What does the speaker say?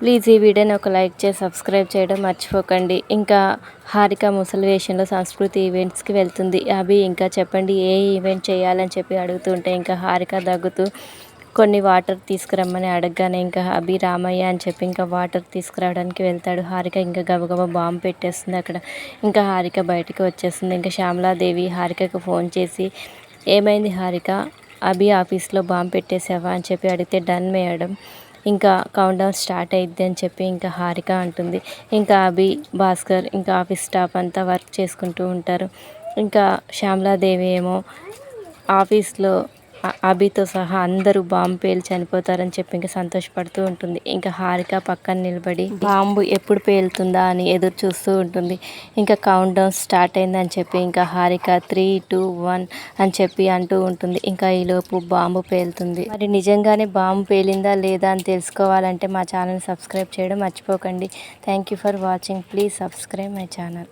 Please ఈ వీడియోని ఒక లైక్ చేసి సబ్స్క్రైబ్ చేయడం మర్చిపోకండి. ఇంకా హారిక ముసలి వేషంలో సంస్కృతి ఈవెంట్స్కి వెళ్తుంది. అభి ఇంకా చెప్పండి ఏ ఈవెంట్ చేయాలని చెప్పి అడుగుతుంటే ఇంకా హారిక దగ్గుతూ కొన్ని వాటర్ తీసుకురమ్మని అడగగానే ఇంకా అభి రామయ్య అని చెప్పి ఇంకా వాటర్ తీసుకురావడానికి వెళ్తాడు. హారిక ఇంకా గబగబా బాంబు పెట్టేస్తుంది అక్కడ. ఇంకా హారిక బయటికి వచ్చేస్తుంది. ఇంకా శ్యామలాదేవి హారికకు ఫోన్ చేసి ఏమైంది హారిక? అభి ఆఫీస్లో బాంబు పెట్టేసావా అని చెప్పి అడిగితే డన్ మేయడం ఇంకా కౌంట్ డౌన్ స్టార్ట్ అయిద్ది అని చెప్పి ఇంకా హారిక అంటుంది. ఇంకా అభి భాస్కర్ ఇంకా ఆఫీస్ స్టాఫ్ అంతా వర్క్ చేసుకుంటూ ఉంటారు. ఇంకా శ్యామలాదేవి ఏమో ఆఫీస్లో అభితో సహా అందరూ బాంబు పేలి చనిపోతారని చెప్పి ఇంకా సంతోషపడుతూ ఉంటుంది. ఇంకా హారిక పక్కన నిలబడి బాంబు ఎప్పుడు పేలుతుందా అని ఎదురు చూస్తూ ఉంటుంది. ఇంకా కౌంట్ డౌన్ స్టార్ట్ అయిందని చెప్పి ఇంకా హారిక త్రీ టూ వన్ అని చెప్పి అంటూ ఉంటుంది. ఇంకా ఈలోపు బాంబు పేలుతుంది. మరి నిజంగానే బాంబు పేలిందా లేదా అని తెలుసుకోవాలంటే మా ఛానల్ సబ్స్క్రైబ్ చేయడం మర్చిపోకండి. Thank you for watching please subscribe my channel